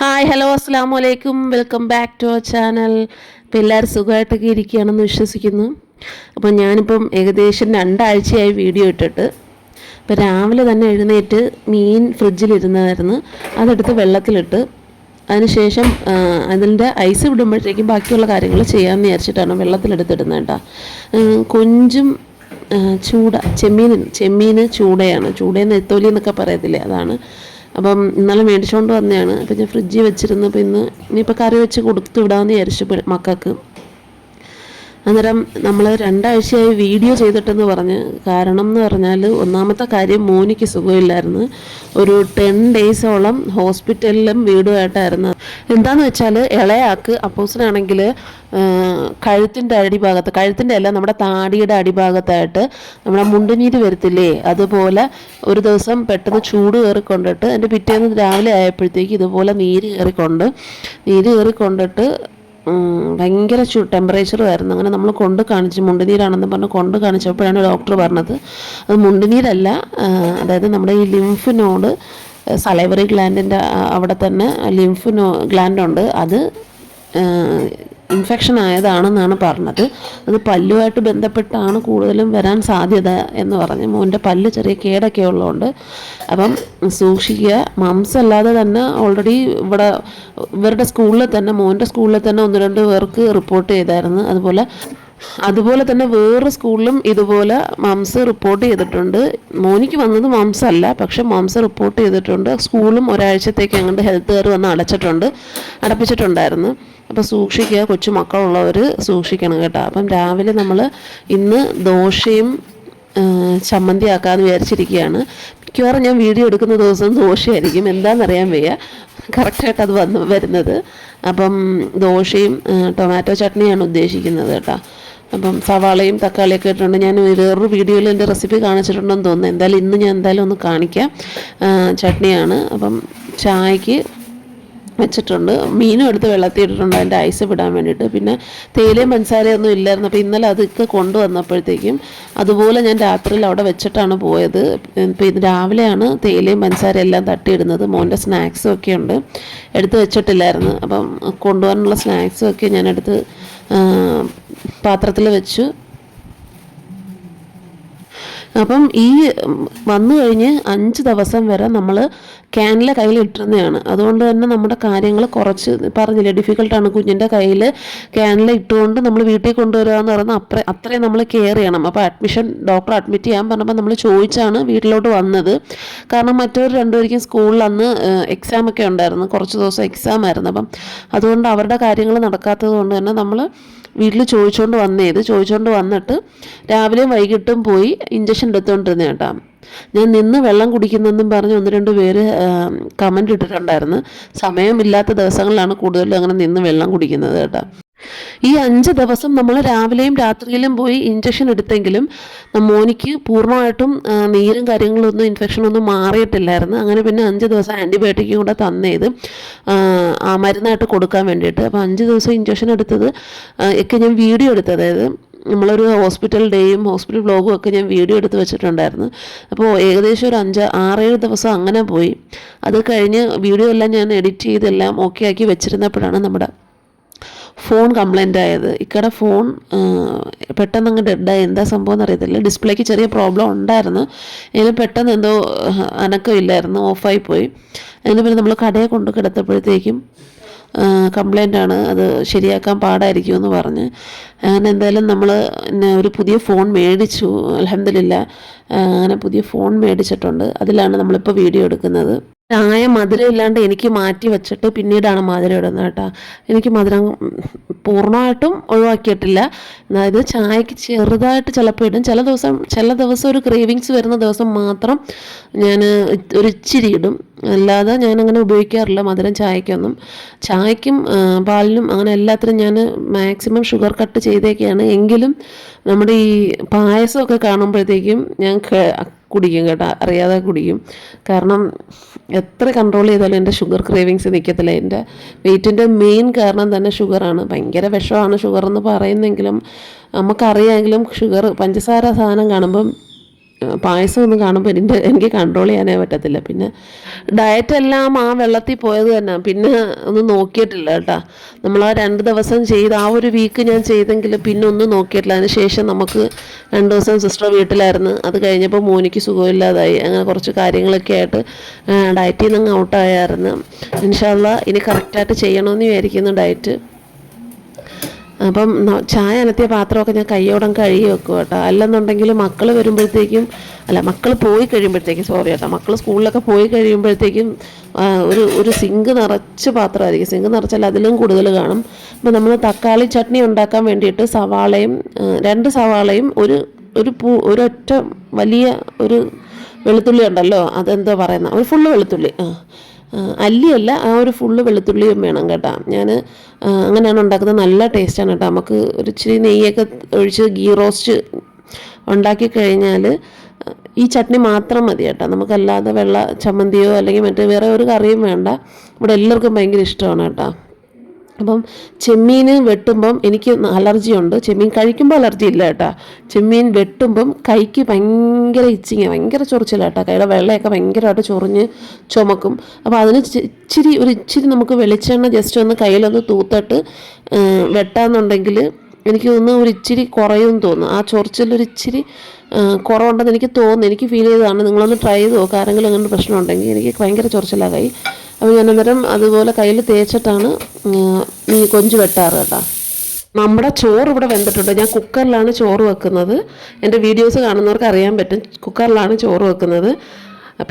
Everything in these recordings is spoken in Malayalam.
ഹായ് ഹലോ അസ്സാം വലൈക്കും welcome back to our channel ഇപ്പോൾ എല്ലാവരും സുഖമായിട്ടൊക്കെ ഇരിക്കുകയാണെന്ന് വിശ്വസിക്കുന്നു. അപ്പോൾ ഞാനിപ്പം ഏകദേശം രണ്ടാഴ്ചയായി വീഡിയോ ഇട്ടിട്ട്. ഇപ്പോൾ രാവിലെ തന്നെ എഴുന്നേറ്റ് മീൻ ഫ്രിഡ്ജിലിരുന്നതായിരുന്നു. അതെടുത്ത് വെള്ളത്തിലിട്ട്. അതിനുശേഷം അതിന്റെ ഐസ് വിടുമ്പോഴത്തേക്കും ബാക്കിയുള്ള കാര്യങ്ങൾ ചെയ്യാമെന്ന് വിചാരിച്ചിട്ടാണ് വെള്ളത്തിലെടുത്തിടുന്നത് കേട്ടോ കൊഞ്ചും ചൂട ചെമ്മീൻ ചെമ്മീൻ ചൂടയാണ്. ചൂടയെന്ന് എത്തോലി എന്നൊക്കെ പറയത്തില്ലേ? അതാണ്. അപ്പം ഇന്നലെ മേടിച്ചുകൊണ്ട് വന്നതാണ് അപ്പം ഞാൻ ഫ്രിഡ്ജിൽ വെച്ചിരുന്നു അപ്പോൾ ഇന്ന് ഇനിയിപ്പോൾ കറി വെച്ച് കൊടുത്തു വിടാമെന്ന് വിചാരിച്ചു മക്കൾക്ക്. അന്നേരം നമ്മൾ രണ്ടാഴ്ചയായി വീഡിയോ ചെയ്തിട്ടെന്ന് പറഞ്ഞ് കാരണം എന്ന് പറഞ്ഞാൽ ഒന്നാമത്തെ കാര്യം മോനിക്ക് സുഖമില്ലായിരുന്നു. ഒരു ടെൻ ഡേയ്സോളം ഹോസ്പിറ്റലിലും വീടുമായിട്ടായിരുന്നു. എന്താണെന്ന് വെച്ചാൽ ഇളയാക്ക് അപ്പോസിനാണെങ്കിൽ കഴുത്തിന്റെ അടിഭാഗത്ത് കഴുത്തിന്റെ അല്ല നമ്മുടെ താടിയുടെ അടിഭാഗത്തായിട്ട് നമ്മുടെ മുണ്ടുനീര് വരത്തില്ലേ? അതുപോലെ ഒരു ദിവസം പെട്ടെന്ന് ചൂട് കയറിക്കൊണ്ടിട്ട് എന്റെ പിറ്റേന്ന് രാവിലെ ആയപ്പോഴത്തേക്ക് ഇതുപോലെ നീര് കയറിക്കൊണ്ട് നീര് കയറിക്കൊണ്ടിട്ട് ഭയങ്കര ചൂ ടെമ്പറേച്ചറുമായിരുന്നു അങ്ങനെ നമ്മൾ കൊണ്ട് കാണിച്ചു മുണ്ടുനീരാണെന്ന് പറഞ്ഞ് കൊണ്ട് കാണിച്ചപ്പോഴാണ് ഡോക്ടർ പറഞ്ഞത്. അത് മുണ്ടുനീരല്ല അതായത് നമ്മുടെ ഈ ലിംഫ് നോഡ് സലൈവറി ഗ്ലാൻഡിന്റെ അവിടെ തന്നെ ലിംഫ് നോ ഗ്ലാൻഡുണ്ട് അത് ഇൻഫെക്ഷൻ ആയതാണെന്നാണ് പറഞ്ഞത്. അത് പല്ലുമായിട്ട് ബന്ധപ്പെട്ടാണ് കൂടുതലും വരാൻ സാധ്യത എന്ന് പറഞ്ഞ്. മോന്റെ പല്ല് ചെറിയ കേടൊക്കെ ഉള്ളതുകൊണ്ട് അപ്പം സൂക്ഷിക്കുക. മംസ് അല്ലാതെ തന്നെ ഓൾറെഡി ഇവിടെ ഇവരുടെ സ്കൂളിൽ തന്നെ മോന്റെ സ്കൂളിൽ തന്നെ ഒന്ന് രണ്ട് പേർക്ക് റിപ്പോർട്ട് ചെയ്തായിരുന്നു. അതുപോലെ അതുപോലെ തന്നെ വേറെ സ്കൂളിലും ഇതുപോലെ മംസ് റിപ്പോർട്ട് ചെയ്തിട്ടുണ്ട്. മോനിക്ക് വന്നത് മംസ് അല്ല പക്ഷെ മംസ് റിപ്പോർട്ട് ചെയ്തിട്ടുണ്ട്. സ്കൂളും ഒരാഴ്ചത്തേക്ക് അങ്ങോട്ട് ഹെൽത്ത് കെയർ വന്ന് അടച്ചിട്ടുണ്ട് അടപ്പിച്ചിട്ടുണ്ടായിരുന്നു. അപ്പോൾ സൂക്ഷിക്കുക കൊച്ചു മക്കളുള്ളവർ സൂക്ഷിക്കണം കേട്ടോ. അപ്പം രാവിലെ നമ്മൾ ഇന്ന് ദോശയും ചമ്മന്തി ആക്കാമെന്ന് വിചാരിച്ചിരിക്കുകയാണ്. മിക്കവാറും ഞാൻ വീഡിയോ എടുക്കുന്ന ദിവസം ദോശയായിരിക്കും. എന്താണെന്നറിയാൻ വയ്യ. കറക്റ്റായിട്ട് അത് വന്ന് വരുന്നത്. അപ്പം ദോശയും ടൊമാറ്റോ ചട്നിയാണ് ഉദ്ദേശിക്കുന്നത് കേട്ടോ. അപ്പം സവാളയും തക്കാളിയൊക്കെ ഇട്ടിട്ടുണ്ട് ഞാൻ വേറൊരു വീഡിയോയിൽ എന്റെ റെസിപ്പി കാണിച്ചിട്ടുണ്ടെന്ന് തോന്നുന്നു. എന്തായാലും ഇന്ന് ഞാൻ എന്തായാലും ഒന്ന് കാണിക്കാം. ചട്നിയാണ്. അപ്പം ചായക്ക് വെച്ചിട്ടുണ്ട്. മീനും എടുത്ത് വെള്ളത്തിൽ ഇട്ടിട്ടുണ്ട് അതിന്റെ ഐസ് വിടാൻ വേണ്ടിയിട്ട്. പിന്നെ തേയിലയും പഞ്ചസാരയൊന്നും ഇല്ലായിരുന്നു. അപ്പോൾ ഇന്നലെ അതൊക്കെ കൊണ്ടുവന്നപ്പോഴത്തേക്കും അതുപോലെ ഞാൻ രാത്രിയിൽ അവിടെ വെച്ചിട്ടാണ് പോയത്. ഇപ്പോൾ ഇത് രാവിലെയാണ് തേയിലയും പഞ്ചസാരയും എല്ലാം തട്ടിയിടുന്നത്. മോന്റെ സ്നാക്സും ഒക്കെ ഉണ്ട്. എടുത്ത് വെച്ചിട്ടില്ലായിരുന്നു. അപ്പം കൊണ്ടുപോകാനുള്ള സ്നാക്സും ഒക്കെ ഞാൻ എടുത്ത് പാത്രത്തിൽ വെച്ചു. അപ്പം ഈ വന്നു കഴിഞ്ഞ് അഞ്ച് ദിവസം വരെ നമ്മൾ ക്യാനിലെ കയ്യിൽ ഇട്ടിരുന്നതാണ് അതുകൊണ്ട് തന്നെ നമ്മുടെ കാര്യങ്ങൾ കുറച്ച് പറഞ്ഞില്ലേ ഡിഫിക്കൽട്ടാണ് കുഞ്ഞിന്റെ കയ്യിൽ ക്യാനിൽ ഇട്ടുകൊണ്ട് നമ്മൾ വീട്ടിൽ കൊണ്ടുവരിക എന്ന് പറയുന്നത് അത്ര അത്രയും നമ്മൾ കെയർ ചെയ്യണം. അപ്പോൾ അഡ്മിഷൻ ഡോക്ടർ അഡ്മിറ്റ് ചെയ്യാൻ പറഞ്ഞപ്പോൾ നമ്മൾ ചോദിച്ചാണ് വീട്ടിലോട്ട് വന്നത്. കാരണം മറ്റൊരു രണ്ടുപേർക്കും സ്കൂളിൽ അന്ന് എക്സാം ഒക്കെ ഉണ്ടായിരുന്നു. കുറച്ച് ദിവസം എക്സാം ആയിരുന്നു. അപ്പം അതുകൊണ്ട് അവരുടെ കാര്യങ്ങൾ നടക്കാത്തത് കൊണ്ട് തന്നെ നമ്മൾ വീട്ടിൽ ചോദിച്ചുകൊണ്ട് വന്നേത് ചോദിച്ചുകൊണ്ട് വന്നിട്ട് രാവിലെയും വൈകിട്ടും പോയി ഇഞ്ചക്ഷൻ എടുത്തുകൊണ്ടിരുന്ന കേട്ടോ. ഞാൻ നിന്ന് വെള്ളം കുടിക്കുന്നെന്നും പറഞ്ഞ് ഒന്ന് രണ്ട് പേര് കമന്റ് ഇട്ടിട്ടുണ്ടായിരുന്നു. സമയമില്ലാത്ത ദിവസങ്ങളിലാണ് കൂടുതലും അങ്ങനെ നിന്ന് വെള്ളം കുടിക്കുന്നത് കേട്ടോ. ഈ അഞ്ച് ദിവസം നമ്മൾ രാവിലെയും രാത്രിയിലും പോയി ഇഞ്ചക്ഷൻ എടുത്തെങ്കിലും മോനിക്ക് പൂർണമായിട്ടും നീരും കാര്യങ്ങളൊന്നും ഇൻഫെക്ഷനൊന്നും മാറിയിട്ടില്ലായിരുന്നു. അങ്ങനെ പിന്നെ അഞ്ച് ദിവസം ആന്റിബയോട്ടിക്കും കൂടെ തന്നേത് മരുന്നായിട്ട് കൊടുക്കാൻ വേണ്ടിയിട്ട്. അപ്പോൾ അഞ്ച് ദിവസം ഇഞ്ചക്ഷൻ എടുത്തത് ഒക്കെ ഞാൻ വീഡിയോ എടുത്തത്. അതായത് നമ്മളൊരു ഹോസ്പിറ്റൽ ഡേയും ഹോസ്പിറ്റൽ വ്ലോഗും ഒക്കെ ഞാൻ വീഡിയോ എടുത്ത് വെച്ചിട്ടുണ്ടായിരുന്നു. അപ്പോൾ ഏകദേശം ഒരു അഞ്ച് ആറേഴ് ദിവസം അങ്ങനെ പോയി. അത് കഴിഞ്ഞ് വീഡിയോ എല്ലാം ഞാൻ എഡിറ്റ് ചെയ്തെല്ലാം ഓക്കെ ആക്കി വെച്ചിരുന്നപ്പോഴാണ് നമ്മുടെ ഫോൺ കംപ്ലൈന്റ് ആയത്. ഇക്കടെ ഫോൺ പെട്ടെന്ന് അങ്ങ് ഡെഡായി എന്താ സംഭവം എന്നറിയത്തില്ല ഡിസ്പ്ലേക്ക് ചെറിയ പ്രോബ്ലം ഉണ്ടായിരുന്നു. അതിന് പെട്ടെന്ന് എന്തോ അനക്കമില്ലായിരുന്നു ഓഫായി പോയി. അതിന് പിന്നെ നമ്മൾ കടയെ കൊണ്ട് കിടത്തപ്പോഴത്തേക്കും കംപ്ലൈന്റ് ആണ്. അത് ശരിയാക്കാൻ പാടായിരിക്കും എന്ന് പറഞ്ഞ്. അങ്ങനെ എന്തായാലും നമ്മൾ ഒരു പുതിയ ഫോൺ മേടിച്ചു. അലഹമില്ല അങ്ങനെ പുതിയ ഫോൺ മേടിച്ചിട്ടുണ്ട്. അതിലാണ് നമ്മളിപ്പോൾ വീഡിയോ എടുക്കുന്നത്. ചായ മധുരം ഇല്ലാണ്ട് എനിക്ക് മാറ്റി വെച്ചിട്ട് പിന്നീടാണ് മധുരം ഇടുന്നത് കേട്ടോ. എനിക്ക് മധുരം പൂർണമായിട്ടും ഒഴിവാക്കിയിട്ടില്ല. അതായത് ചായക്ക് ചെറുതായിട്ട് ചിലപ്പോൾ ഇടും. ചില ദിവസം ചില ദിവസം ഒരു ക്രേവിങ്സ് വരുന്ന ദിവസം മാത്രം ഞാൻ ഒരു ഇച്ചിരി ഇടും. അല്ലാതെ ഞാൻ അങ്ങനെ ഉപയോഗിക്കാറില്ല മധുരം ചായക്കൊന്നും. ചായക്കും പാലിനും അങ്ങനെ എല്ലാത്തിനും ഞാൻ മാക്സിമം ഷുഗർ കട്ട് ചെയ്തേക്കാണ്. എങ്കിലും നമ്മുടെ ഈ പായസമൊക്കെ കാണുമ്പോഴത്തേക്കും ഞാൻ കുടിക്കും കേട്ടോ. അറിയാതെ കുടിക്കും. കാരണം എത്ര കൺട്രോൾ ചെയ്താലും എന്റെ ഷുഗർ ക്രേവിങ്സ് നിൽക്കത്തില്ല എന്റെ വെയിറ്റിന്റെ മെയിൻ കാരണം തന്നെ ഷുഗറാണ് ഭയങ്കര വിഷമാണ് ഷുഗർ എന്ന് പറയുന്നെങ്കിലും നമുക്കറിയാമെങ്കിലും ഷുഗർ പഞ്ചസാര സാധനം കാണുമ്പം പായസം ഒന്നും കാണുമ്പോൾ എന്റെ എനിക്ക് കൺട്രോൾ ചെയ്യാനേ പറ്റത്തില്ല. പിന്നെ ഡയറ്റ് എല്ലാം ആ വെള്ളത്തിൽ പോയത് തന്നെ. പിന്നെ ഒന്നും നോക്കിയിട്ടില്ല കേട്ടോ. നമ്മൾ ആ രണ്ട് ദിവസം ചെയ്ത് ആ ഒരു വീക്ക് ഞാൻ ചെയ്തെങ്കിൽ പിന്നെ ഒന്നും നോക്കിയിട്ടില്ല. അതിന് ശേഷം നമുക്ക് രണ്ട് ദിവസം സിസ്റ്റർ വീട്ടിലായിരുന്നു. അത് കഴിഞ്ഞപ്പോൾ മോനിക്ക് സുഖമില്ലാതായി. അങ്ങനെ കുറച്ച് കാര്യങ്ങളൊക്കെ ആയിട്ട് ഡയറ്റിൽ നിന്ന് ഔട്ടായായിരുന്നു ഇൻഷാല്ല ഇനി കറക്റ്റായിട്ട് ചെയ്യണമെന്ന് വിചാരിക്കുന്നു ഡയറ്റ് അപ്പം ചായ അനത്തിയ പാത്രമൊക്കെ ഞാൻ കയ്യോടം കഴുകി വെക്കും കേട്ടോ. അല്ലെന്നുണ്ടെങ്കിൽ മക്കൾ വരുമ്പോഴത്തേക്കും അല്ല മക്കൾ പോയി കഴിയുമ്പോഴത്തേക്കും സോറി കേട്ടോ. മക്കൾ സ്കൂളിലൊക്കെ പോയി കഴിയുമ്പോഴത്തേക്കും ഒരു ഒരു സിങ്ക് നിറച്ച് പാത്രമായിരിക്കും. സിങ്ക് നിറച്ചാൽ അതിലും കൂടുതൽ കാണും. അപ്പം നമ്മൾ തക്കാളി ചട്നി ഉണ്ടാക്കാൻ വേണ്ടിയിട്ട് സവാളയും രണ്ട് സവാളയും ഒരു ഒരു പൂ ഒരൊറ്റ വലിയ ഒരു വെളുത്തുള്ളി ഉണ്ടല്ലോ അതെന്തോ പറയുന്ന ഒരു ഫുള്ള് വെളുത്തുള്ളി അല്ലിയല്ല ആ ഒരു ഫുള്ള് വെളുത്തുള്ളിയും വേണം കേട്ടോ. ഞാൻ അങ്ങനെയാണ് ഉണ്ടാക്കുന്നത്. നല്ല ടേസ്റ്റാണ് കേട്ടോ. നമുക്ക് ഒരു ഇച്ചിരി നെയ്യൊക്കെ ഒഴിച്ച് ഗീ റോസ്റ്റ് ഉണ്ടാക്കി കഴിഞ്ഞാൽ ഈ ചട്നി മാത്രം മതി കേട്ടോ. നമുക്കല്ലാതെ വെള്ള ചമ്മന്തിയോ അല്ലെങ്കിൽ മറ്റേ വേറെ ഒരു കറിയും വേണ്ട. ഇവിടെ എല്ലാവർക്കും ഭയങ്കര ഇഷ്ടമാണ് കേട്ടോ. അപ്പം ചെമ്മീൻ വെട്ടുമ്പം എനിക്ക് അലർജി ഉണ്ട് ചെമ്മീൻ കഴിക്കുമ്പോൾ അലർജി ഇല്ല കേട്ടോ. ചെമ്മീൻ വെട്ടുമ്പം കൈക്ക് ഭയങ്കര ഇച്ചിങ് ഭയങ്കര ചൊറിച്ചില്ല കേട്ടോ. കൈയുടെ വെള്ളയൊക്കെ ഭയങ്കരമായിട്ട് ചൊറിഞ്ഞ് ചുമക്കും. അപ്പോൾ അതിന് ഇച്ചിരി ഒരു ഇച്ചിരി നമുക്ക് വെളിച്ചെണ്ണ ജസ്റ്റ് ഒന്ന് കയ്യിലൊന്ന് തൂത്തിട്ട് വെട്ടാന്നുണ്ടെങ്കിൽ എനിക്ക് തോന്നുന്നു ഒരു ഇച്ചിരി കുറയും തോന്നുന്നു. ആ ചൊറിച്ചിലൊരു ഇച്ചിരി ആ, കുറവുണ്ടെന്ന് എനിക്ക് തോന്നുന്നു. എനിക്ക് ഫീൽ ചെയ്തതാണ്. നിങ്ങളൊന്ന് ട്രൈ ചെയ്ത് നോക്കുക ആരെങ്കിലും അങ്ങനെ പ്രശ്നമുണ്ടെങ്കിൽ എനിക്ക് ഭയങ്കര ചൊറിച്ചിലാണ് കൈ. അപ്പോൾ ഞാൻ അന്നേരം അതുപോലെ കയ്യിൽ തേച്ചിട്ടാണ് ഈ കൊഞ്ച് വെട്ടാറ് കേട്ടോ. നമ്മുടെ ചോറ് ഇവിടെ വെന്തിട്ടുണ്ട്. ഞാൻ കുക്കറിലാണ് ചോറ് വെക്കുന്നത്. എന്റെ വീഡിയോസ് കാണുന്നവർക്ക് അറിയാൻ പറ്റും. കുക്കറിലാണ് ചോറ് വെക്കുന്നത്.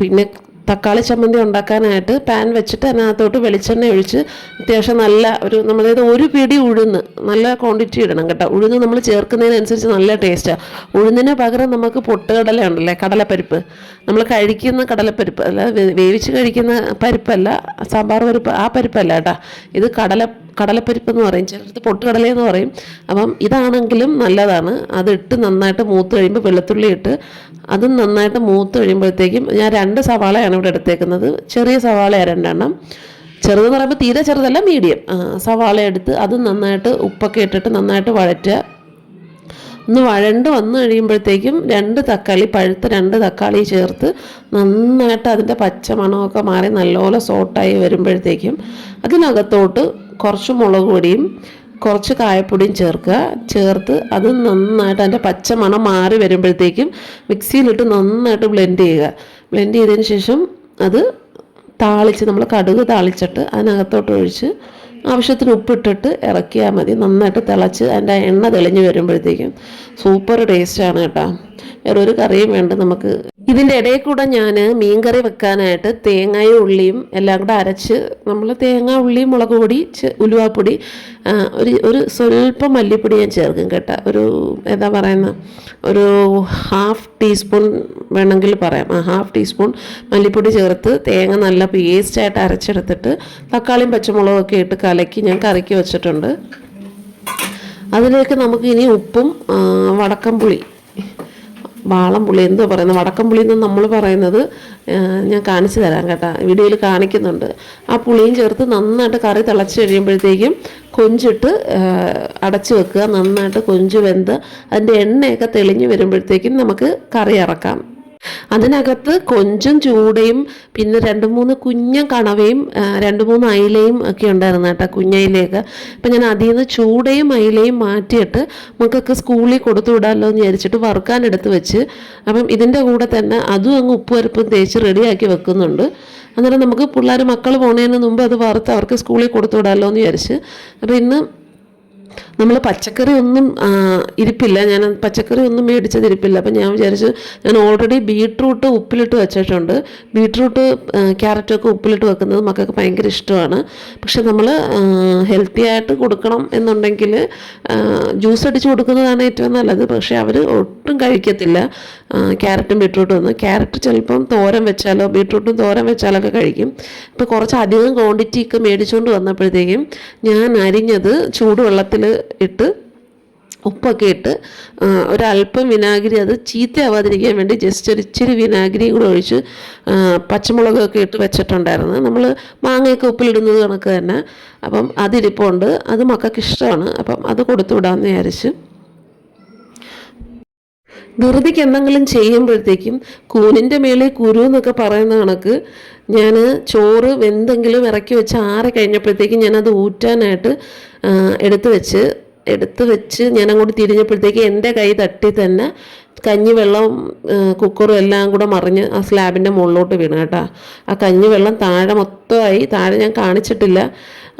പിന്നെ തക്കാളി ചമ്മന്തി ഉണ്ടാക്കാനായിട്ട് പാൻ വെച്ചിട്ട് അതിനകത്തോട്ട് വെളിച്ചെണ്ണ ഒഴിച്ച് അത്യാവശ്യം നല്ല ഒരു നമ്മളത് ഒരു പിടി ഉഴുന്ന് നല്ല ക്വാണ്ടിറ്റി ഇടണം കേട്ടോ. ഉഴുന്ന് നമ്മൾ ചേർക്കുന്നതിനനുസരിച്ച് നല്ല ടേസ്റ്റാണ് ഉഴുന്നിന് പകരം നമുക്ക് പൊട്ടുകടല ഉണ്ടല്ലേ കടലപ്പരിപ്പ്. നമ്മൾ കഴിക്കുന്ന കടലപ്പരിപ്പ് അല്ല വേവിച്ച് കഴിക്കുന്ന പരിപ്പല്ല സാമ്പാർ പരിപ്പ് ആ പരിപ്പല്ല കേട്ടോ. ഇത് കടല കടലപ്പരിപ്പ് എന്ന് പറയും. ചിലടത്ത് പൊട്ടുകടലയെന്ന് പറയും. അപ്പം ഇതാണെങ്കിലും നല്ലതാണ്. അതിട്ട് നന്നായിട്ട് മൂത്ത് കഴിയുമ്പോൾ വെളുത്തുള്ളി ഇട്ട് അതും നന്നായിട്ട് മൂത്ത് കഴിയുമ്പോഴത്തേക്കും ഞാൻ രണ്ട് സവാളയാണ് ഇവിടെ എടുത്തേക്കുന്നത്. ചെറിയ സവാളയാണ് രണ്ടെണ്ണം. ചെറുതെന്ന് പറയുമ്പോൾ തീരെ ചെറുതല്ല മീഡിയം. സവാള എടുത്ത് അത് നന്നായിട്ട് ഉപ്പൊക്കെ ഇട്ടിട്ട് നന്നായിട്ട് വഴറ്റുക. ഒന്ന് വഴണ്ട് വന്നു കഴിയുമ്പോഴത്തേക്കും രണ്ട് തക്കാളി പഴുത്ത രണ്ട് തക്കാളി ചേർത്ത് നന്നായിട്ട് അതിന്റെ പച്ച മണമൊക്കെ മാറി നല്ലപോലെ സോട്ടായി വരുമ്പോഴത്തേക്കും അതിനകത്തോട്ട് കുറച്ച് മുളക് പൊടിയും കുറച്ച് കായപ്പൊടിയും ചേർക്കുക. ചേർത്ത് അത് നന്നായിട്ട് അതിന്റെ പച്ച മണം മാറി വരുമ്പോഴത്തേക്കും മിക്സിയിലിട്ട് നന്നായിട്ട് ബ്ലെൻഡ് ചെയ്യുക. ബ്ലെൻഡ് ചെയ്തതിന് ശേഷം അത് താളിച്ച് നമ്മൾ കടുക് താളിച്ചിട്ട് അതിനകത്തോട്ട് ഒഴിച്ച് ആവശ്യത്തിന് ഉപ്പിട്ടിട്ട് ഇറക്കിയാൽ മതി. നന്നായിട്ട് തിളച്ച് അതിന്റെ എണ്ണ തെളിഞ്ഞ് വരുമ്പോഴത്തേക്കും. സൂപ്പർ ടേസ്റ്റാണ് കേട്ടോ. വേറെ ഒരു കറിയും വേണ്ട നമുക്ക്. ഇതിന്റെ ഇടയിൽ കൂടെ ഞാൻ മീൻകറി വെക്കാനായിട്ട് തേങ്ങയും ഉള്ളിയും എല്ലാം കൂടെ അരച്ച് നമ്മൾ തേങ്ങ ഉള്ളി മുളക് പൊടി ഉലുവാപ്പൊടി ഒരു ഒരു സ്വല്പം മല്ലിപ്പൊടി ഞാൻ ചേർക്കും കേട്ടോ. ഒരു എന്താ പറയുന്ന ഒരു ഹാഫ് ടീസ്പൂൺ വേണമെങ്കിൽ പറയാം. ആ ഹാഫ് ടീസ്പൂൺ മല്ലിപ്പൊടി ചേർത്ത് തേങ്ങ നല്ല പേസ്റ്റായിട്ട് അരച്ചെടുത്തിട്ട് തക്കാളിയും പച്ചമുളകും ഒക്കെ ഇട്ട് കലക്കി ഞാൻ കറിക്ക് വെച്ചിട്ടുണ്ട്. അതിലേക്ക് നമുക്ക് ഇനി ഉപ്പും വടക്കമ്പുളി വാളംപുളി എന്തോ പറയുന്നത്? വടക്കംപുളി എന്ന് നമ്മൾ പറയുന്നത് ഞാൻ കാണിച്ചു തരാം കേട്ടോ. വീഡിയോയിൽ കാണിക്കുന്നുണ്ട്. ആ പുളിയും ചേർത്ത് നന്നായിട്ട് കറി തിളച്ച് കഴിയുമ്പോഴത്തേക്കും കൊഞ്ചിട്ട് അടച്ചു വെക്കുക. നന്നായിട്ട് കൊഞ്ച് വെന്ത് അതിന്റെ എണ്ണയൊക്കെ തെളിഞ്ഞ് വരുമ്പോഴത്തേക്കും നമുക്ക് കറി ഇറക്കാം. അതിനകത്ത് കൊഞ്ചും ചൂടയും പിന്നെ രണ്ട് മൂന്ന് കുഞ്ഞ കണവയും രണ്ട് മൂന്ന് അയിലയും ഒക്കെ ഉണ്ടായിരുന്നു കേട്ടോ കുഞ്ഞയിലയൊക്കെ അപ്പം ഞാൻ അതിൽ നിന്ന് ചൂടയും അയിലയും മാറ്റിയിട്ട് മക്കൾക്ക് സ്കൂളിൽ കൊടുത്തു വിടാമല്ലോ എന്ന് വിചാരിച്ചിട്ട് വറുക്കാനെടുത്ത് വെച്ച്. അപ്പം ഇതിന്റെ കൂടെ തന്നെ അതും അങ്ങ് ഉപ്പ് പരിപ്പും തേച്ച് റെഡിയാക്കി വെക്കുന്നുണ്ട്. അന്നേരം നമുക്ക് പിള്ളേർ മക്കൾ പോണതിന് മുമ്പ് അത് വറുത്ത് അവർക്ക് സ്കൂളിൽ കൊടുത്തു വിടാമല്ലോ എന്ന് വിചാരിച്ച്. അപ്പോൾ ഇന്ന് നമ്മൾ പച്ചക്കറി ഒന്നും ഇരിപ്പില്ല. ഞാൻ പച്ചക്കറി ഒന്നും മേടിച്ചത് ഇരിപ്പില്ല. അപ്പം ഞാൻ വിചാരിച്ചു ഞാൻ ഓൾറെഡി ബീട്രൂട്ട് ഉപ്പിലിട്ട് വെച്ചിട്ടുണ്ട്. ബീട്രൂട്ട് ക്യാരറ്റൊക്കെ ഉപ്പിലിട്ട് വെക്കുന്നത് മക്കൾക്ക് ഭയങ്കര ഇഷ്ടമാണ്. പക്ഷെ നമ്മൾ ഹെൽത്തി ആയിട്ട് കൊടുക്കണം എന്നുണ്ടെങ്കിൽ ജ്യൂസ് അടിച്ച് കൊടുക്കുന്നതാണ് ഏറ്റവും നല്ലത്. പക്ഷേ അവർ ഒട്ടും കഴിക്കത്തില്ല ക്യാരറ്റും ബീട്രൂട്ടും ഒന്നും. ക്യാരറ്റ് ചിലപ്പം തോരൻ വെച്ചാലോ ബീട്രൂട്ടും തോരൻ വെച്ചാലൊക്കെ കഴിക്കും. ഇപ്പോൾ കുറച്ച് അധികം ക്വാണ്ടിറ്റി ഒക്കെ മേടിച്ചുകൊണ്ട് വന്നപ്പോഴത്തേക്കും ഞാൻ അരിഞ്ഞത് ചൂടുവെള്ളത്തിൽ ഇട്ട് ഉപ്പൊക്കെ ഇട്ട് ഒരല്പം വിനാഗിരി അത് ചീത്തയാവാതിരിക്കാൻ വേണ്ടി ജസ്റ്റ് ഒരു ഇച്ചിരി വിനാഗിരിയും കൂടെ ഒഴിച്ച് പച്ചമുളകൊക്കെ ഇട്ട് വെച്ചിട്ടുണ്ടായിരുന്നു. നമ്മൾ മാങ്ങയൊക്കെ ഉപ്പിലിടുന്നത് കണക്ക് തന്നെ. അപ്പം അതിരിപ്പുണ്ട്. അത് മക്കൾക്ക് ഇഷ്ടമാണ് അപ്പം അത് കൊടുത്തു വിടാമെന്ന് വിചാരിച്ച് ധൃതിക്ക് എന്തെങ്കിലും ചെയ്യുമ്പോഴത്തേക്കും കൂനിന്റെ മേളിൽ കുരു എന്നൊക്കെ പറയുന്ന കണക്ക് ഞാൻ ചോറ് വെന്തെങ്കിലും ഇറക്കി വെച്ച് ആറി കഴിഞ്ഞപ്പോഴത്തേക്കും ഞാനത് ഊറ്റാനായിട്ട് എടുത്തു എടുത്ത് വെച്ച് എടുത്ത് വെച്ച് ഞാൻ അങ്ങോട്ട് തിരിഞ്ഞപ്പോഴത്തേക്ക് എന്റെ കൈ തട്ടി തന്നെ കഞ്ഞിവെള്ളം കുക്കറും എല്ലാം കൂടെ മറിഞ്ഞ് ആ സ്ലാബിന്റെ മുകളിലോട്ട് വീണ് കേട്ടോ. ആ കഞ്ഞിവെള്ളം താഴെ മൊത്തമായി താഴെ ഞാൻ കാണിച്ചിട്ടില്ല.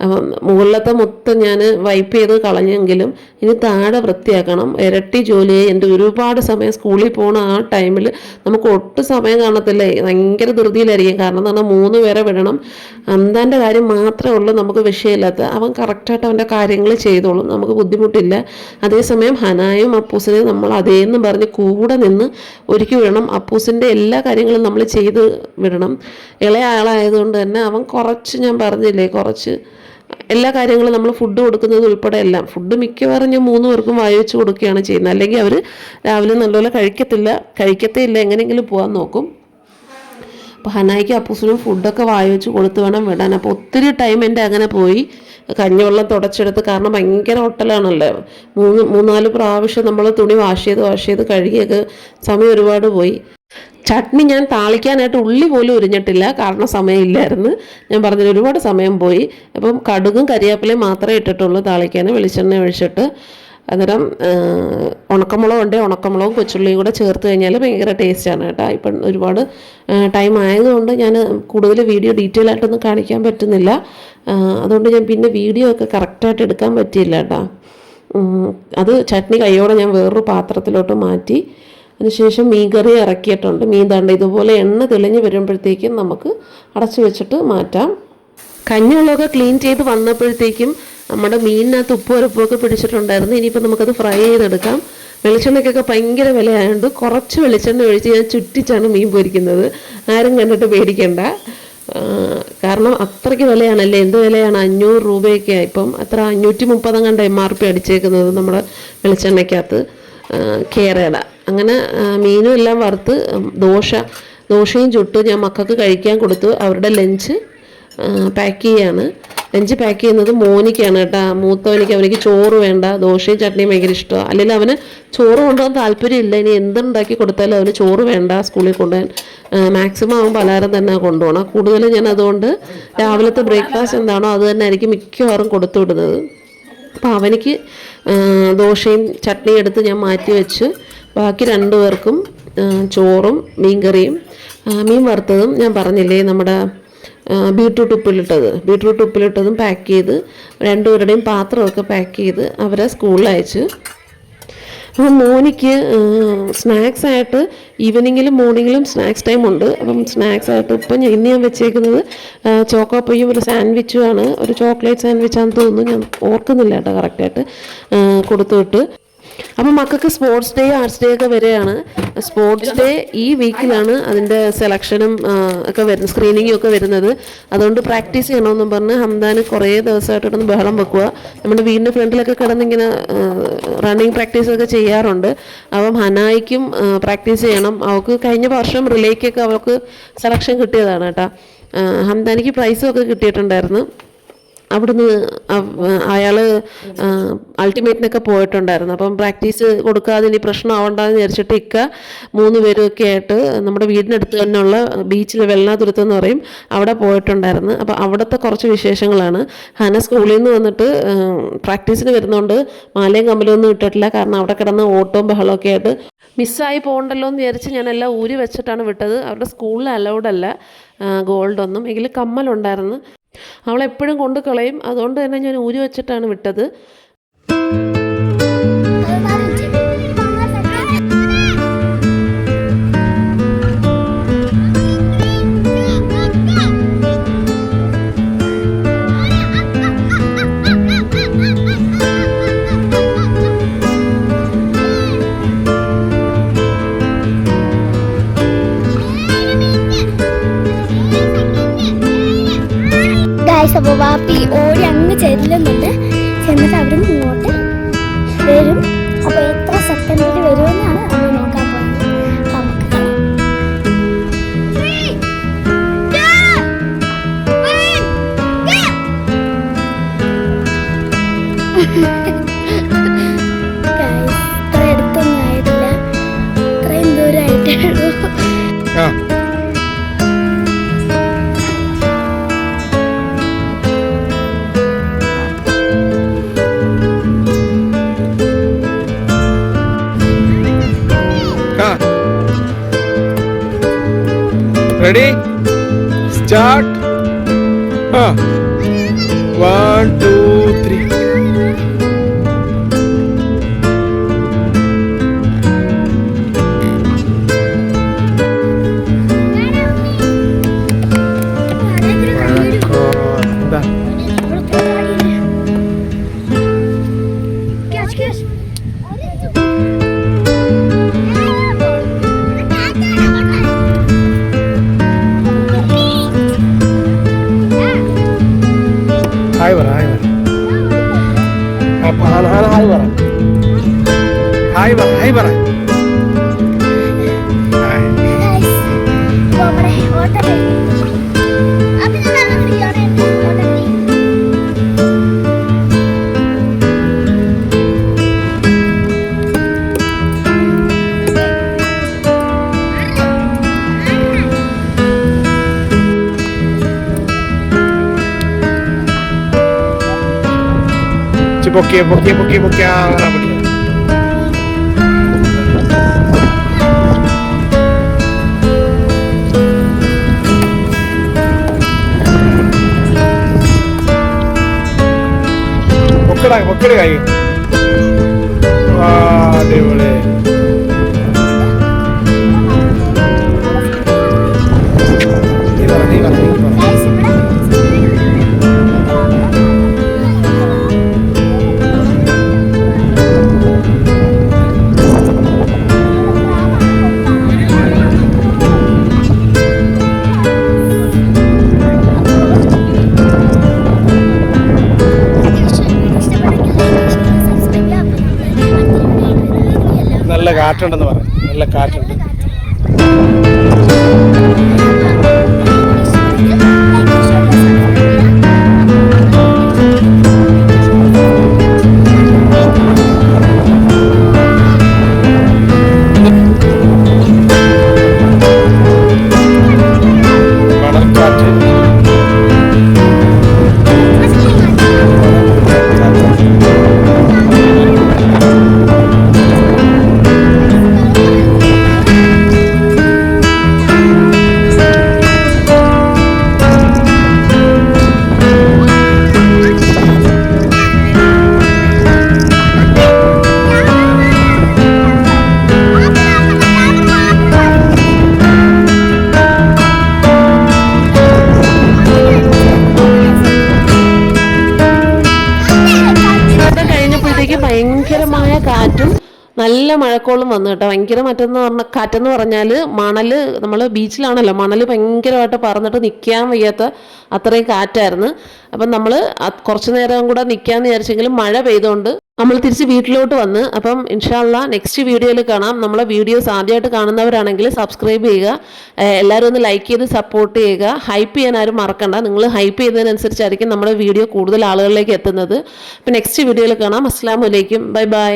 അപ്പം മുകളിലത്തെ മൊത്തം ഞാൻ വൈപ്പ് ചെയ്ത് കളഞ്ഞെങ്കിലും ഇനി താഴെ വൃത്തിയാക്കണം. ഇരട്ടി ജോലിയെ എന്റെ ഒരുപാട് സമയം സ്കൂളിൽ പോണ ആ ടൈമിൽ നമുക്ക് ഒട്ടും സമയം കാണത്തില്ല? ഭയങ്കര ധൃതിയിലായിരിക്കും. കാരണം എന്ന് പറഞ്ഞാൽ മൂന്ന് പേരെ വിടണം. അന്താന്റെ കാര്യം മാത്രമേ ഉള്ളൂ നമുക്ക് വിഷയമില്ലാത്ത. അവൻ കറക്റ്റായിട്ട് അവന്റെ കാര്യങ്ങൾ ചെയ്തോളും. നമുക്ക് ബുദ്ധിമുട്ടില്ല. അതേസമയം ഹനായും അപ്പൂസിനെയും നമ്മൾ അതേന്ന് പറഞ്ഞ് കൂടെ നിന്ന് ഒരുക്കി വിടണം. അപ്പൂസിന്റെ എല്ലാ കാര്യങ്ങളും നമ്മൾ ചെയ്ത് വിടണം. ഇളയ ആളായതുകൊണ്ട് തന്നെ അവൻ കുറച്ച് ഞാൻ പറഞ്ഞില്ലേ? കുറച്ച് എല്ലാ കാര്യങ്ങളും നമ്മൾ ഫുഡ് കൊടുക്കുന്നത് ഉൾപ്പെടെ എല്ലാം. ഫുഡ് മിക്കവാറും ഞാൻ മൂന്ന് പേർക്കും വായിച്ച് കൊടുക്കുകയാണ് ചെയ്യുന്നത്. അല്ലെങ്കിൽ അവർ രാവിലെ നല്ലപോലെ കഴിക്കത്തില്ല കഴിക്കത്തേ ഇല്ല എങ്ങനെയെങ്കിലും പോകാൻ നോക്കും. അപ്പോൾ ഹനായിക്ക് അപ്പൂസിനും ഫുഡൊക്കെ വായി വെച്ച് കൊടുത്ത് വേണം വിടാൻ. അപ്പോൾ ഒത്തിരി ടൈം എന്റെ അങ്ങനെ പോയി. കഞ്ഞിവെള്ളം തുടച്ചെടുത്ത് കാരണം ഭയങ്കര ഒട്ടലാണല്ലേ മൂന്ന് മൂന്നാൽ പ്രാവശ്യം നമ്മൾ തുണി വാഷ് ചെയ്ത് വാഷ് ചെയ്ത് കഴുകിയൊക്കെ സമയം ഒരുപാട് പോയി. ചട്നി ഞാൻ താളിക്കാനായിട്ട് ഉള്ളി പോലും ഉരിഞ്ഞിട്ടില്ല. കാരണം സമയമില്ലായിരുന്നു ഞാൻ പറഞ്ഞില്ല ഒരുപാട് സമയം പോയി. അപ്പം കടുകും കരിയാപ്പിലയും മാത്രമേ ഇട്ടിട്ടുള്ളൂ താളിക്കാൻ. വെളിച്ചെണ്ണ ഒഴിച്ചിട്ട്. അന്നേരം ഉണക്കമുളകും ഉണ്ട്. ഉണക്കമുളകും കൊച്ചുള്ളിയും കൂടെ ചേർത്ത് കഴിഞ്ഞാൽ ഭയങ്കര ടേസ്റ്റാണ് കേട്ടോ. ഇപ്പം ഒരുപാട് ടൈം ആയതുകൊണ്ട് ഞാൻ കൂടുതൽ വീഡിയോ ഡീറ്റെയിൽ ആയിട്ടൊന്നും കാണിക്കാൻ പറ്റുന്നില്ല. അതുകൊണ്ട് ഞാൻ പിന്നെ വീഡിയോ ഒക്കെ കറക്റ്റായിട്ട് എടുക്കാൻ പറ്റിയില്ല കേട്ടോ. അത് ചട്നി കൈയോടെ ഞാൻ വേറൊരു പാത്രത്തിലോട്ട് മാറ്റി. അതിനുശേഷം മീൻ കറി ഇറക്കിയിട്ടുണ്ട്. മീൻ തണ്ട് ഇതുപോലെ എണ്ണ തെളിഞ്ഞ് വരുമ്പോഴത്തേക്കും നമുക്ക് അടച്ചു വെച്ചിട്ട് മാറ്റാം. കഞ്ഞിവെള്ളമൊക്കെ ക്ലീൻ ചെയ്ത് വന്നപ്പോഴത്തേക്കും നമ്മുടെ മീനിനകത്ത് ഉപ്പ് ഉരപ്പൊക്കെ പിടിച്ചിട്ടുണ്ടായിരുന്നു. ഇനിയിപ്പോൾ നമുക്കത് ഫ്രൈ ചെയ്തെടുക്കാം. വെളിച്ചെണ്ണയ്ക്കൊക്കെ ഭയങ്കര വിലയായതുകൊണ്ട് കുറച്ച് വെളിച്ചെണ്ണ ഒഴിച്ച് ഞാൻ ചുറ്റിച്ചാണ് മീൻ പൊരിക്കുന്നത്. ആരും കണ്ടിട്ട് പേടിക്കണ്ട. കാരണം അത്രയ്ക്ക് വിലയാണല്ലേ? എന്ത് വിലയാണ്? അഞ്ഞൂറ് രൂപയൊക്കെ ഇപ്പം അത്ര അഞ്ഞൂറ്റി മുപ്പതും കണ്ട എം ആർ പി അടിച്ചേക്കുന്നത് നമ്മുടെ വെളിച്ചെണ്ണയ്ക്കകത്ത്. കേരള. അങ്ങനെ മീനും എല്ലാം വറുത്ത് ദോശ ദോശയും ചുട്ട് ഞാൻ മക്കൾക്ക് കഴിക്കാൻ കൊടുത്തു അവരുടെ ലഞ്ച് പാക്ക് ചെയ്യാണ്. ലഞ്ച് പാക്ക് ചെയ്യുന്നത് മോനിക്കാണ് കേട്ടോ. മൂത്തവനിക്ക് അവനിക്ക് ചോറ് വേണ്ട ദോശയും ചട്നിയും ഭയങ്കര ഇഷ്ടമാണ് അല്ലെങ്കിൽ അവന് ചോറ് കൊണ്ടുപോകാൻ താല്പര്യമില്ല. ഇനി എന്തുണ്ടാക്കി കൊടുത്താലും അവന് ചോറ് വേണ്ട സ്കൂളിൽ കൊണ്ടുപോകാൻ മാക്സിമം അവൻ പലഹാരം തന്നെ കൊണ്ടുപോകണം. കൂടുതലും ഞാൻ അതുകൊണ്ട് രാവിലത്തെ ബ്രേക്ക്ഫാസ്റ്റ് എന്താണോ അത് തന്നെ ആയിരിക്കും മിക്കവാറും കൊടുത്തു വിടുന്നത്. അപ്പോൾ അവനിക്ക് ദോശയും ചട്നിയും എടുത്ത് ഞാൻ മാറ്റി വെച്ച് ബാക്കി രണ്ടു പേർക്കും ചോറും മീൻകറിയും കറിയും മീൻ വറുത്തതും ഞാൻ പറഞ്ഞില്ലേ നമ്മുടെ ബീട്രൂട്ട് ഉപ്പിലിട്ടത്. ബീട്രൂട്ട് ഉപ്പിലിട്ടതും പാക്ക് ചെയ്ത് രണ്ടുപേരുടെയും പാത്രമൊക്കെ പാക്ക് ചെയ്ത് അവരെ സ്കൂളിൽ അയച്ചു. അപ്പം മോനിക്ക് സ്നാക്സ് ആയിട്ട് ഈവനിങ്ങിലും മോർണിംഗിലും സ്നാക്സ് ടൈം ഉണ്ട്. അപ്പം സ്നാക്സ് ആയിട്ട് ഇപ്പം ഇന്ന് ഞാൻ വെച്ചേക്കുന്നത് ചോക്കോപ്പയും ഒരു സാൻഡ്വിച്ചുമാണ് ഒരു ചോക്ലേറ്റ് സാൻഡ്വിച്ചാണെന്ന് തോന്നുന്നു. ഞാൻ ഓർക്കുന്നില്ല കേട്ടോ കറക്റ്റായിട്ട് കൊടുത്തു വിട്ട് അപ്പം മക്കൾക്ക് സ്പോർട്സ് ഡേ ആർട്സ് ഡേ ഒക്കെ വരികയാണ് സ്പോർട്സ് ഡേ ഈ വീക്കിലാണ് അതിന്റെ സെലക്ഷനും ഒക്കെ വരുന്നത് സ്ക്രീനിങ്ങും ഒക്കെ വരുന്നത്. അതുകൊണ്ട് പ്രാക്ടീസ് ചെയ്യണമെന്നും പറഞ്ഞ് ഹംദാന് കുറേ ദിവസമായിട്ടൊന്ന് ബഹളം വെക്കുക. നമ്മുടെ വീടിന്റെ ഫ്രണ്ടിലൊക്കെ കിടന്നിങ്ങനെ റണ്ണിങ് പ്രാക്ടീസൊക്കെ ചെയ്യാറുണ്ട്. അപ്പം ഹനായിക്കും പ്രാക്ടീസ് ചെയ്യണം. അവൾക്ക് കഴിഞ്ഞ വർഷം റിലേക്കൊക്കെ അവൾക്ക് സെലക്ഷൻ കിട്ടിയതാണ് കേട്ടോ. ഹംദാനിക്ക് പ്രൈസും ഒക്കെ കിട്ടിയിട്ടുണ്ടായിരുന്നു. അവിടുന്ന് അയാൾ അൾട്ടിമേറ്റിനൊക്കെ പോയിട്ടുണ്ടായിരുന്നു. അപ്പം പ്രാക്ടീസ് കൊടുക്കാതെ ഇനി പ്രശ്നമാവണ്ടെന്ന് വിചാരിച്ചിട്ട് ഇക്ക മൂന്ന് പേരൊക്കെ ആയിട്ട് നമ്മുടെ വീടിനടുത്ത് തന്നെയുള്ള ബീച്ചിൽ വെള്ളാതുരത്ത് എന്ന് പറയും അവിടെ പോയിട്ടുണ്ടായിരുന്നു. അപ്പോൾ അവിടുത്തെ കുറച്ച് വിശേഷങ്ങളാണ്. ഹന സ്കൂളിൽ നിന്ന് വന്നിട്ട് പ്രാക്ടീസിന് വരുന്നതുകൊണ്ട് മാലയും കമ്പലൊന്നും ഇട്ടിട്ടില്ല. കാരണം അവിടെ കിടന്ന് ഓട്ടവും ബഹളമൊക്കെ ആയിട്ട് മിസ്സായി പോകണ്ടല്ലോ എന്ന് വിചാരിച്ച് ഞാനെല്ലാം ഊരി വെച്ചിട്ടാണ് വിട്ടത്. അവരുടെ സ്കൂളിൽ അലൗഡല്ല ഗോൾഡൊന്നും എങ്കിൽ ഒന്നും. കമ്മലുണ്ടായിരുന്നു. അവളെപ്പോഴും കൊണ്ട് കളയും അതുകൊണ്ട് തന്നെ ഞാൻ ഊരി വെച്ചിട്ടാണ് വിട്ടത്. ചെന്നിട്ട് അവിടെ നിന്ന് ഇങ്ങോട്ട് റെഡി സ്റ്റാർട്ട് ആ വൺ ടു ഹായ് പറ ഹായ് പറ 먹거라 먹거리가 이거 와 대박이네 കാറ്റുണ്ടെന്ന് പറയാം. നല്ല കാറ്റുണ്ട്. ഭയങ്കരമായ കാറ്റും നല്ല മഴക്കോളും വന്നു കേട്ടോ. ഭയങ്കര മറ്റെന്ന് പറഞ്ഞ കാറ്റെന്ന് പറഞ്ഞാൽ മണൽ നമ്മൾ ബീച്ചിലാണല്ലോ. മണൽ ഭയങ്കരമായിട്ട് പറന്നിട്ട് നിൽക്കാൻ വയ്യാത്ത അത്രയും കാറ്റായിരുന്നു. അപ്പം നമ്മൾ കുറച്ച് നേരം കൂടെ നിൽക്കാമെന്ന് വിചാരിച്ചെങ്കിലും മഴ പെയ്തുകൊണ്ട് നമ്മൾ തിരിച്ച് വീട്ടിലോട്ട് വന്ന് അപ്പം ഇൻഷാല്ല നെക്സ്റ്റ് വീഡിയോയിൽ കാണാം. നമ്മളെ വീഡിയോസ് ആദ്യമായിട്ട് കാണുന്നവരാണെങ്കിൽ സബ്സ്ക്രൈബ് ചെയ്യുക. എല്ലാവരും ഒന്ന് ലൈക്ക് ചെയ്ത് സപ്പോർട്ട് ചെയ്യുക. ഹൈപ്പ് ചെയ്യാൻ ആരും മറക്കണ്ട. നിങ്ങൾ ഹൈപ്പ് ചെയ്തതിനനുസരിച്ചായിരിക്കും നമ്മുടെ വീഡിയോ കൂടുതൽ ആളുകളിലേക്ക് എത്തുന്നത്. അപ്പം നെക്സ്റ്റ് വീഡിയോയിൽ കാണാം. അസ്സാം വലൈക്കും ബൈ ബൈ.